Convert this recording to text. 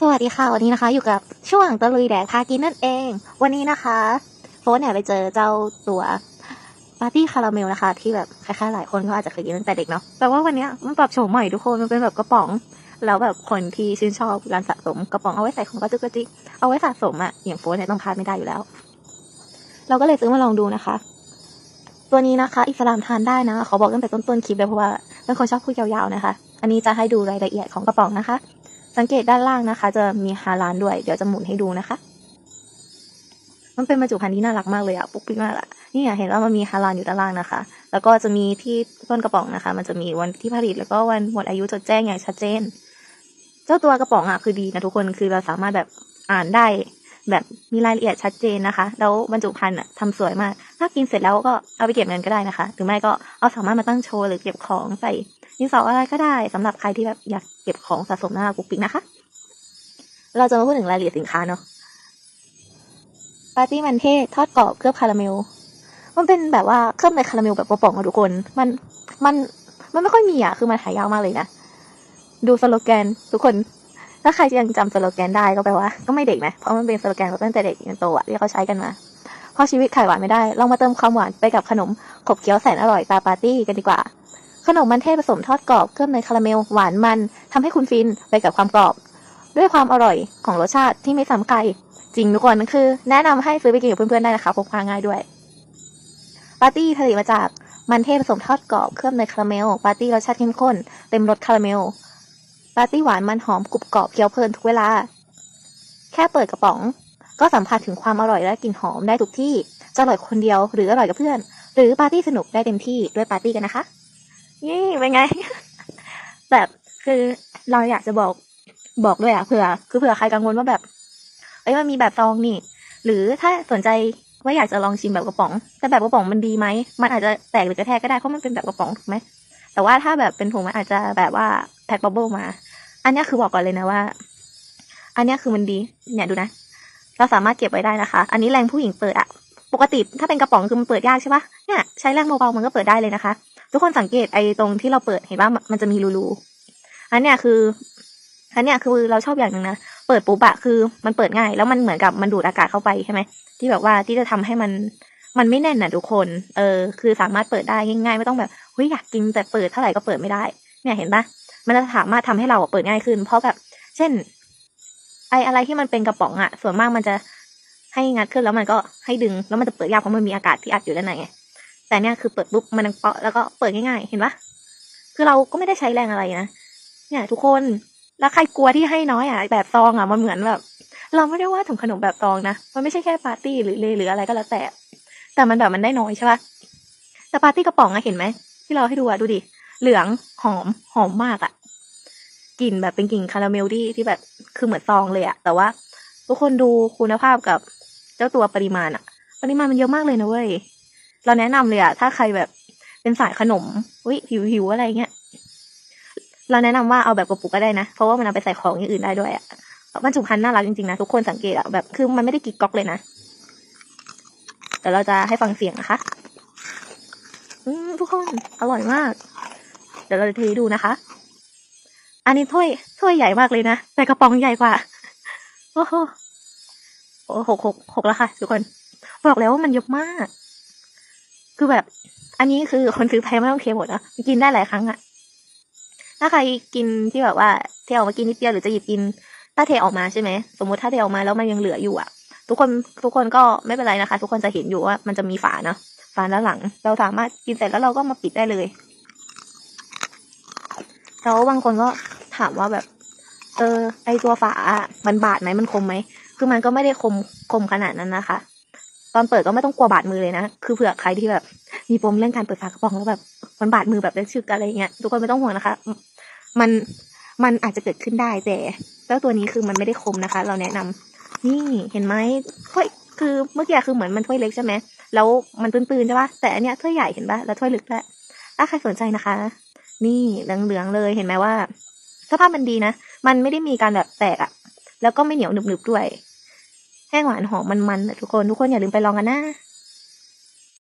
สวัสดีค่ะ วันนี้นะคะ อยู่กับช่วงตะลุยแดกพากินนั่นเอง วันนี้นะคะโฟนเนี่ยไปเจอเจ้าตัวปาร์ตี้คาราเมลนะคะ ที่แบบคล้ายๆหลายคนก็อาจจะเคยกินตั้งแต่เด็กเนาะแต่ว่าวันนี้มันปรับโฉมใหม่ทุกคนมันเป็นแบบกระป๋อง แล้วแบบคนที่ชื่นชอบร้านสะสมกระป๋องเอาไว้ใส่ของกระจุกกระจิกเอาไว้สะสมอะอย่างโฟนเนี่ยต้องพลาดไม่ได้อยู่แล้ว เราก็เลยซื้อมาลองดูนะคะ ตัวนี้นะคะ อิสลามทานได้นะเขาบอกตั้งแต่ต้นๆคลิปเลยเพราะว่าเป็นคนชอบพูดยาวๆนะคะ อันนี้จะให้ดูรายละเอียดของกระป๋องนะคะ สังเกตด้านล่างนะคะ จะมีฮาลานด้วย เดี๋ยวจะหมุนให้ดูนะคะ มันเป็นบรรจุภัณฑ์ที่น่ารักมากเลยอะปุ๊กปิ๊กมากอะนี่อะเห็นว่ามันมีฮาลานอยู่ด้านล่างนะคะ แล้วก็จะมีที่ต้นกระป๋องนะคะ มันจะมีวันที่ผลิตแล้วก็วันหมดอายุจดแจ้งอย่างชัดเจน เจ้าตัวกระป๋องอะคือดีนะทุกคนคือเราสามารถแบบอ่านได้แบบมีรายละเอียดชัดเจนนะคะ แล้วบรรจุภัณฑ์อะทำสวยมาก ถ้ากินเสร็จแล้วก็เอาไปเก็บเงินก็ได้นะคะ หรือไม่ก็เอาสามารถมาตั้งโชว์หรือเก็บของใส่ ดินสออะไรก็ได้สำหรับใครที่แบบอยากเก็บของสะสมหน้าปุ๊กปิ๊กนะคะ เราจะมาพูดถึงรายละเอียดสินค้าเนาะปาร์ตี้มันเทศทอดกรอบเคลือบคาราเมล มันเป็นแบบว่าเคลือบในคาราเมลแบบกระป๋องอะทุกคน มันมันมันไม่ค่อยมีอะคือมันหายากมากเลยนะ ดูสโลแกนทุกคน ถ้าใครยังจำสโลแกนได้ก็แปลว่า ก็ไม่เด็กนะ เพราะมันเป็นสโลแกนตั้งแต่เด็กจนโตอะที่เขาใช้กันมาเพราะชีวิตขายหวานไม่ได้ ลองมาเติมความหวานไปกับขนมขบเคี้ยวแสนอร่อยตาปาร์ตี้กันดีกว่า ขนมมันเทศผสมทอดกรอบเคลือบในคาราเมลหวานมันทำให้คุณฟินไปกับความกรอบ ด้วยความอร่อยของรสชาติที่ไม่ซ้ำใครจริงทุกคนคือ แนะนำให้ซื้อไปกินกับเพื่อนๆได้นะคะพกพาง่ายด้วยปาร์ตี้ผลิตมาจากมันเทศผสมทอดกรอบเคลือบในคาราเมลปาร์ตี้รสชาติเข้มข้นเต็มรสคาราเมลปาร์ตี้หวานมันหอมกรุบกรอบเคี้ยวเพลินทุกเวลา แค่เปิดกระป๋อง ก็สัมผัสถึงความอร่อยและกลิ่นหอมได้ทุกที่จะอร่อยคนเดียวหรืออร่อยกับเพื่อน หรือปาร์ตี้สนุกได้เต็มที่ด้วยปาร์ตี้กันนะคะ นี่เป็นไง แบบคือเราอยากจะบอกบอกด้วยอะเผื่อ คือเผื่อใครกังวลว่าแบบ เอ้ยมันมีแบบซองนี่ หรือถ้าสนใจว่าอยากจะลองชิมแบบกระป๋อง แต่แบบกระป๋องมันดีไหมมันอาจจะแตกหรือกระแทกก็ได้เพราะมันเป็นแบบกระป๋องถูกไหมแต่ว่าถ้าแบบเป็นถุงมันอาจจะแบบว่าแพ็คบับเบิลมา อันนี้คือบอกก่อนเลยนะว่า อันนี้คือมันดี เนี่ยดูนะ เราสามารถเก็บไว้ได้นะคะ อันนี้แรงผู้หญิงเปิดอะปกติถ้าเป็นกระป๋องคือมันเปิดยากใช่ปะเนี่ยใช้แรงเบาๆมันก็เปิดได้เลยนะคะ ทุกคนสังเกตไอ้ตรงที่เราเปิดเห็นว่ามันจะมีรูๆอันเนี้ยคืออันเนี้ยคือเราชอบอย่างหนึ่งนะเปิดปุ๊บอะคือมันเปิดง่าย แล้วมันเหมือนกับมันดูดอากาศเข้าไปใช่ไหมที่แบบว่าที่จะทำให้มันมันไม่แน่นนะทุกคน เออ คือสามารถเปิดได้ง่ายๆ ไม่ต้องแบบเฮ้ยอยากกินแต่เปิดเท่าไหร่ก็เปิดไม่ได้ เนี่ยเห็นปะมันจะสามารถทำให้เราเปิดง่ายขึ้น เพราะแบบ เช่น ไออะไรที่มันเป็นกระป๋องอะส่วนมากมันจะให้งัดขึ้นแล้วมันก็ให้ดึง แล้วมันจะเปิดยากเพราะมันมีอากาศที่อัดอยู่ด้านในไง แต่เนี่ยคือเปิดปุ๊บมันดังเปาะแล้วก็เปิดง่ายๆ เห็นปะคือเราก็ไม่ได้ใช้แรงอะไรนะเนี่ย ทุกคนแล้วใครกลัวที่ให้น้อยอะแบบซองอะมันเหมือนแบบ เราไม่ได้ว่าถึงขนมแบบซองนะมันไม่ใช่แค่ปาร์ตี้หรือเลหรืออะไรก็แล้วแต่ แต่มันแบบมันได้น้อยใช่ปะแต่ปาร์ตี้กระป๋องอะเห็นไหมที่เราให้ดูอะดูดิเหลืองหอมหอมมากอะกลิ่นแบบเป็นกลิ่นคาราเมลที่ที่แบบคือเหมือนซองเลยอะแต่ว่า ทุกคนดูคุณภาพกับเจ้าตัวปริมาณอะปริมาณมันเยอะมากเลยนะเว้ย เราแนะนำเลยอะถ้าใครแบบเป็นสายขนมวิหิวหิวอะไรเงี้ยเราแนะนำว่าเอาแบบกระปุกก็ได้นะเพราะว่ามันเอาไปใส่ของอย่างอื่นได้ด้วยอะบรรจุภัณฑ์น่ารักจริงๆนะทุกคนสังเกตอะแบบคือมันไม่ได้กิกก๊อกเลยนะเดี๋ยวเราจะให้ฟังเสียงนะคะ อืมทุกคนอร่อยมาก เดี๋ยวเราจะเทดูนะคะ อันนี้ถ้วยถ้วยใหญ่มากเลยนะแต่กระป๋องใหญ่กว่าโอ้โหโอ้หกหกหกแล้วค่ะทุกคน บอกแล้วว่ามันเยอะมาก คือแบบ อันนี้คือคนซื้อไปไม่ต้องเคหมดนะกินได้หลายครั้งอะถ้าใครกินที่แบบว่าเทออกมากินนิดเดียวหรือจะหยิบกิน ถ้าเทออกมาใช่ไหมสมมติถ้าเทออกมาแล้วมันยังเหลืออยู่อะทุกคนทุกคนก็ไม่เป็นไรนะคะ ทุกคนจะเห็นอยู่ว่ามันจะมีฝาเนาะฝาด้านหลัง เราสามารถกินเสร็จแล้วเราก็มาปิดได้เลยแล้วบางคนก็ถามว่าแบบ เออ ไอตัวฝาอะมันบาดไหมมันคมไหม คือมันก็ไม่ได้คมคมขนาดนั้นนะคะ ตอนเปิดก็ไม่ต้องกลัวบาดมือเลยนะ คือเผื่อใครที่แบบ มีปมเรื่องการเปิดฝากระป๋องแล้วแบบมันบาดมือแบบเล็กชึกอะไรเงี้ยทุกคนไม่ต้องห่วงนะคะ มันมันอาจจะเกิดขึ้นได้แต่เจ้าตัวนี้คือมันไม่ได้คมนะคะ เราแนะนำนี่เห็นไหมถ้วยคือเมื่อกี้คือเหมือนมันถ้วยเล็กใช่ไหมแล้วมันปืนๆใช่ปะแต่อันเนี้ยถ้วยใหญ่เห็นปะแล้วถ้วยลึกแหละถ้าใครสนใจนะคะ นี่เหลืองๆเลยเห็นไหมว่าสภาพมันดีนะ มันไม่ได้มีการแบบแตกอะแล้วก็ไม่เหนียวหนึบๆด้วย แห้งหวานหอมมันๆนะทุกคน ทุกคนอย่าลืมไปลองกันนะ